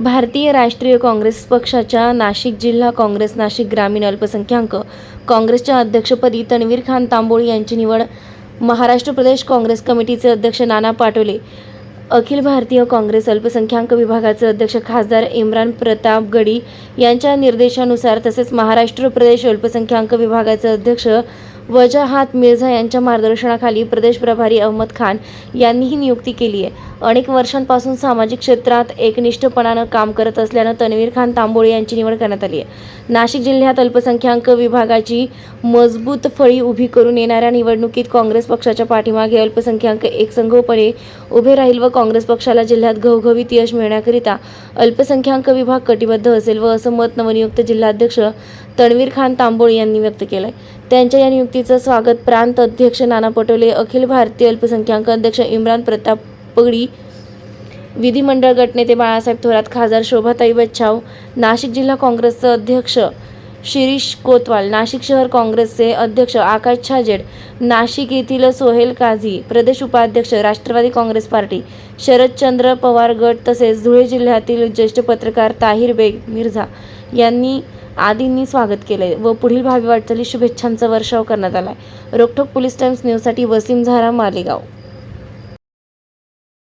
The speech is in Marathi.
भारतीय राष्ट्रीय काँग्रेस पक्षाच्या नाशिक जिल्हा काँग्रेस नाशिक ग्रामीण अल्पसंख्याक काँग्रेसच्या अध्यक्षपदी तणवीर खान तांबोळी यांची निवड महाराष्ट्र प्रदेश काँग्रेस कमिटीचे अध्यक्ष नाना पाटोले अखिल भारतीय काँग्रेस अल्पसंख्याक विभागाचे अध्यक्ष खासदार इम्रान प्रताप गडी यांच्या निर्देशानुसार तसेच महाराष्ट्र प्रदेश अल्पसंख्याक विभागाचे अध्यक्ष वजाहात मिर्झा यांच्या मार्गदर्शनाखाली प्रदेश प्रभारी अहमद खान यांनीही नियुक्ती केली आहे. अनेक वर्षांपासून सामाजिक क्षेत्रात एकनिष्ठपणानं काम करत असल्यानं तन्वीर खान तांबोळे यांची निवड करण्यात आली आहे. नाशिक जिल्ह्यात अल्पसंख्याक विभागाची मजबूत फळी उभी करून येणाऱ्या निवडणुकीत काँग्रेस पक्षाच्या पाठीमागे अल्पसंख्याक एकसंघपणे उभे राहील व काँग्रेस पक्षाला जिल्ह्यात घवघवीत यश मिळण्याकरिता अल्पसंख्याक विभाग कटिबद्ध असेल व असं मत नवनियुक्त जिल्हाध्यक्ष तणवीर खान तांबोळे यांनी व्यक्त केलं आहे त्यांच्या या नियुक्तीचं स्वागत प्रांत अध्यक्ष नाना पटोले अखिल भारतीय अल्पसंख्याक अध्यक्ष इम्रान प्रताप पगडी. विधिमंडळ गटनेते बाळासाहेब थोरात खासदार शोभाताई बच्छाव नाशिक जिल्हा काँग्रेसचे अध्यक्ष शिरीष कोतवाल नाशिक शहर काँग्रेसचे अध्यक्ष आकाश छाजेड नाशिक येथील सोहेल काझी प्रदेश उपाध्यक्ष राष्ट्रवादी काँग्रेस पार्टी शरदचंद्र पवार गट तसेच धुळे जिल्ह्यातील ज्येष्ठ पत्रकार ताहिर बेग मिर्झा यांनी आदींनी स्वागत केले व पुढील भावी वाटचाली शुभेच्छांचा वर्षाव करण्यात आलाय. रोखोक पोलीस टाइम्स न्यूजसाठी वसीम झारा मालेगाव.